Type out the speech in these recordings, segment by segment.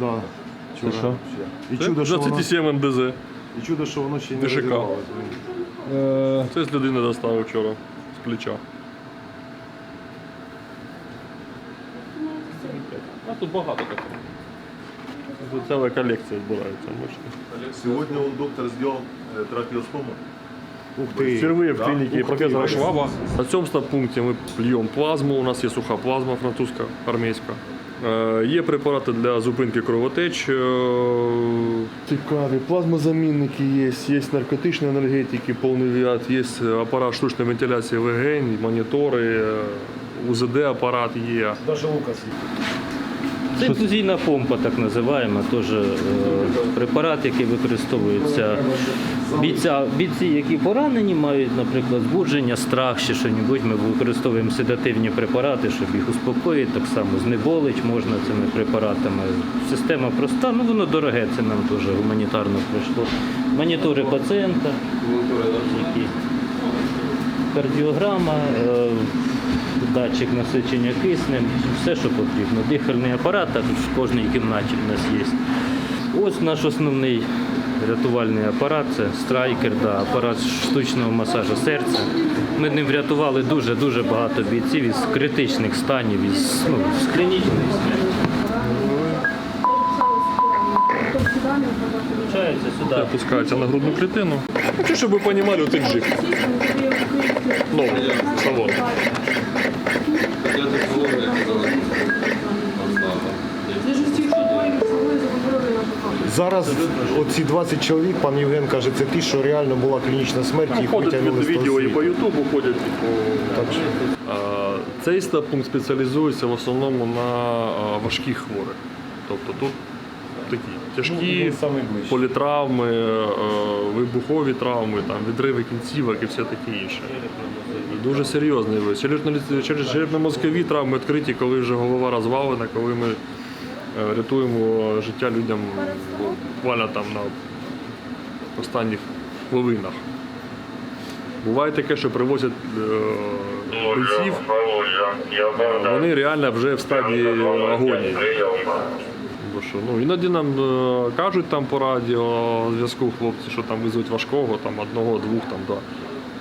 Да. Це що? І чудо, що воно, 27 МДЗ. і чудо, що воно ще не ДШК. розірвалося. Е, Це з людини доставив вчора з плеча. А тут багато такого. Тут ціла колекція збирається мишки. Сегодня он доктор сделал трахеостому. Ух ти. Впервые в клинике ты. профессора Шваба. На цьому стаб-пункті ми плюємо плазму. У нас є суха плазма французька, армійська. Е, Є препарати для зупинки кровотеч. е, Цікаві плазмозамінники є, є наркотичні енергетики, повний ряд, є апарат штучної вентиляції легень, монітори, е, УЗД апарат є. Даже Лукас інфузійна помпа, так називаємо, теж е, препарат, який використовується бійця, бійці, які поранені, мають, наприклад, збудження, страх чи щось. Ми використовуємо седативні препарати, щоб їх успокоїти. Так само знеболить можна цими препаратами. Система проста, ну воно дороге, це нам теж гуманітарно пройшло. Монітори пацієнта, які кардіограма, е, датчик насичення киснем, все, що потрібно. Дихальний апарат, так в кожній кімнаті в нас є. Ось наш основний рятувальний апарат це страйкер, да, апарат штучного масажу серця. Ми ним врятували дуже-дуже багато бійців із критичних станів, із, ну, з смерті. Включається сюди. Опускається на грудну клітину. Хочу, щоб ви розуміли, оцей джип. Новий салон. Зараз оці 20 чоловік, пан Євген каже, це ті, що реально була клінічна смерть, їх Ходять витягнули з того відео і по Ютубу ходять. і по- Так що А, Цей стаб-пункт спеціалізується в основному на а, важких хворих. Тобто тут такі тяжкі політравми, е, вибухові травми, там, відриви кінцівок і все таке інше. Дуже серйозний. Черепно-мозкові травми відкриті, коли вже голова розвалена, коли ми е, рятуємо життя людям буквально там на останніх хвилинах. Буває таке, що привозять е, бійців, вони реально вже в стадії агонії. Бо що, ну, іноді нам е, кажуть там по радіо зв'язку хлопці, що там везуть важкого, там одного, двох там, да.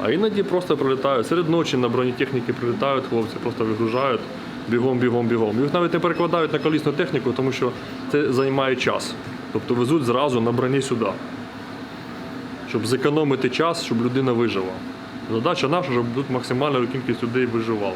А іноді просто прилітають. Серед ночі на бронетехніки прилітають хлопці, просто вигружають бігом, бігом, бігом. Їх навіть не перекладають на колісну техніку, тому що це займає час. Тобто везуть зразу на броні сюди. Щоб зекономити час, щоб людина вижила. Задача наша, щоб тут максимальна кількість людей виживала.